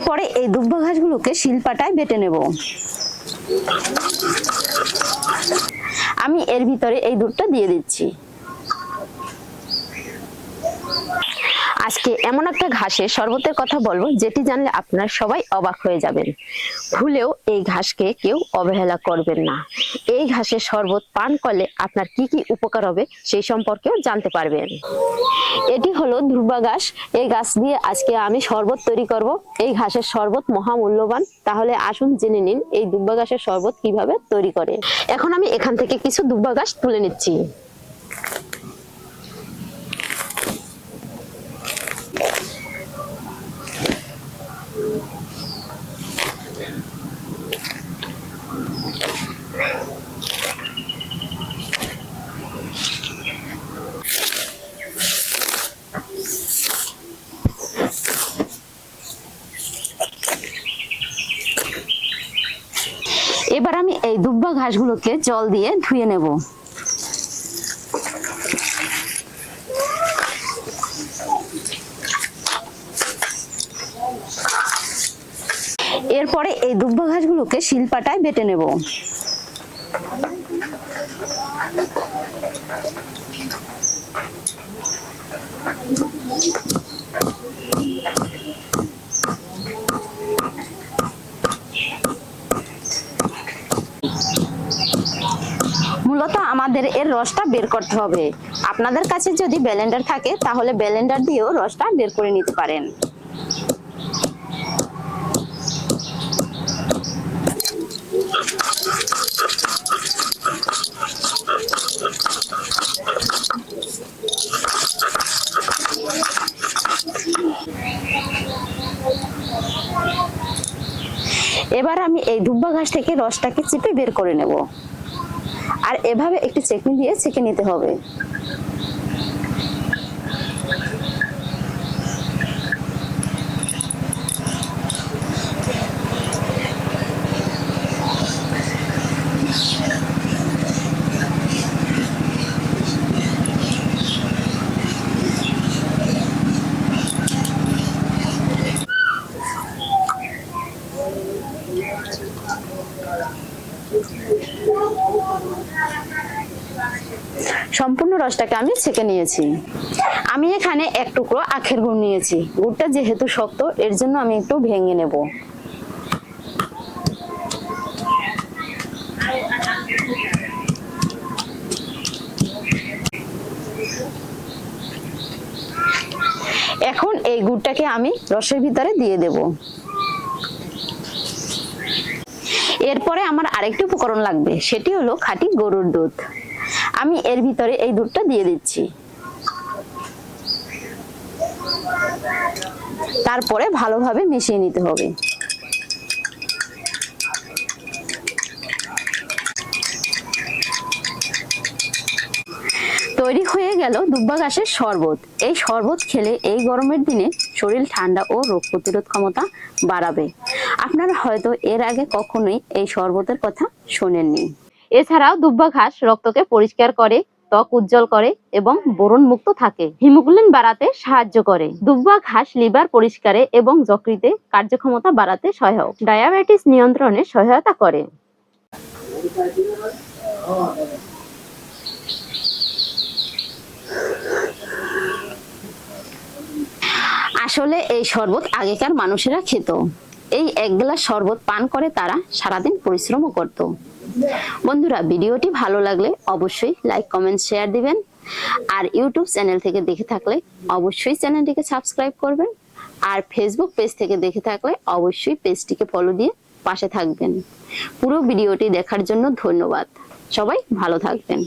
এরপরে এই দুব্বা ঘাসগুলোকে শিলপাটায় বেটে নেব। আমি এর ভিতরে এই দুধটা দিয়ে দিচ্ছি। আজকে এমন একটা ঘাসের শরবতের কথা বলব, যেটি জানলে আপনারা সবাই অবাক হয়ে যাবেন। ভুলেও এই ঘাসকে কেউ অবহেলা করবেন না। এই ঘাসের শরবত পান করলে আপনার কি কি উপকার হবে সেই সম্পর্কেও জানতে পারবেন। এটি হলো ধ্রুবা ঘাস এই গাছ দিয়ে আজকে আমি শরবত তৈরি করব। এই ঘাসের শরবত মহামূল্যবান। তাহলে আসুন জেনে নিন এই দুব্বা ঘাসের শরবত কীভাবে তৈরি করে। এখন আমি এখান থেকে কিছু দুব্বা ঘাস তুলে নিচ্ছি এবার আমি এই দুব্বা ঘাসগুলোকে জল দিয়ে ধুয়ে নেব। এরপরে এই দুব্বা ঘাসগুলোকে শিলপাটায় বেটে নেব। আমাদের এর রসটা বের করতে হবে। আপনাদের কাছে যদি ব্লেন্ডার থাকে, তাহলে ব্লেন্ডার দিয়েও রসটা বের করে নিতে পারেন। এবার আমি এই দুব্বা ঘাস থেকে রসটাকে চিপে বের করে নেব। আর এভাবে একটি চেকনি দিয়ে ছেঁকে নিতে হবে। সম্পূর্ণ রসটাকে আমি ছেঁকে নিয়েছি। আমি এখানে এক টুকরো আখের গুড় নিয়েছি। গুড়টা যেহেতু শক্ত, এর জন্য আমি একটু ভেঙে নেব। এখন এই গুড়টাকে আমি রসের ভিতরে দিয়ে দেব। এরপরে আমার আরেকটি উপকরণ লাগবে, সেটি হলো খাঁটি গরুর দুধ। আমি এর ভিতরে এই দুধটা দিয়ে দিচ্ছি। তারপরে ভালোভাবে মিশিয়ে নিতে হবে। তৈরি হয়ে গেল দুব্বা ঘাসের শরবত। এই শরবত খেলে এই গরমের দিনে শরীর ঠান্ডা ও রোগ প্রতিরোধ ক্ষমতা বাড়াবে। আপনারা হয়তো এর আগে কখনোই এই শরবতের কথা শোনেননি। এছাড়াও দুব্বা ঘাস রক্তকে পরিষ্কার করে, ত্বক উজ্জ্বল করে এবং বোরন মুক্ত থাকে। হিমোগ্লোবিন বাড়াতে সাহায্য করে। দুব্বা ঘাস লিভার পরিষ্কারে এবং যকৃতে কার্যক্ষমতা বাড়াতে সহায়ক। ডায়াবেটিস নিয়ন্ত্রণে সহায়তা করে। আসলে এই শরবত আগেকার মানুষেরা খেত। এই এক গ্লাস শরবত পান করে তারা সারাদিন পরিশ্রমও করত। বন্ধুরা, ভিডিওটি ভালো লাগলে অবশ্যই লাইক কমেন্ট শেয়ার দিবেন। আর ইউটিউব চ্যানেল থেকে দেখে থাকলে অবশ্যই চ্যানেলটিকে সাবস্ক্রাইব করবেন। আর ফেসবুক পেজ থেকে দেখে থাকলে অবশ্যই পেজটিকে ফলো দিয়ে পাশে থাকবেন। পুরো ভিডিওটি দেখার জন্য ধন্যবাদ। সবাই ভালো থাকবেন।